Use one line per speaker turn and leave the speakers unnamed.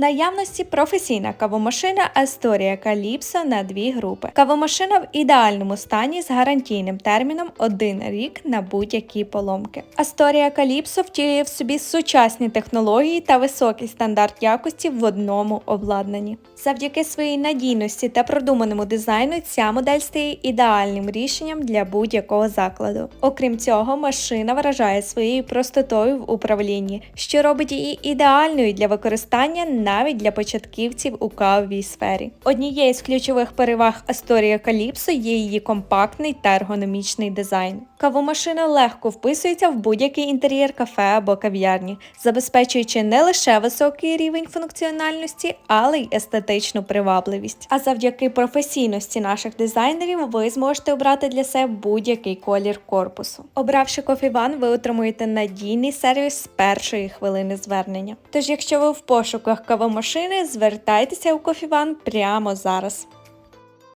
Наявності професійна кавомашина Astoria Calypso на дві групи. Кавомашина в ідеальному стані з гарантійним терміном 1 рік на будь-які поломки. Astoria Calypso втілює в собі сучасні технології та високий стандарт якості в одному обладнанні. Завдяки своїй надійності та продуманому дизайну ця модель стає ідеальним рішенням для будь-якого закладу. Окрім цього, машина вражає своєю простотою в управлінні, що робить її ідеальною для використання навіть для початківців у кавовій сфері. Однією з ключових переваг Astoria Calypso є її компактний та ергономічний дизайн. Кавомашина легко вписується в будь-який інтер'єр кафе або кав'ярні, забезпечуючи не лише високий рівень функціональності, але й естетичну привабливість. А завдяки професійності наших дизайнерів ви зможете обрати для себе будь-який колір корпусу. Обравши One, ви отримуєте надійний сервіс з першої хвилини звернення. Тож, якщо ви в пошуках кавомашини, звертайтеся у кофіван прямо зараз.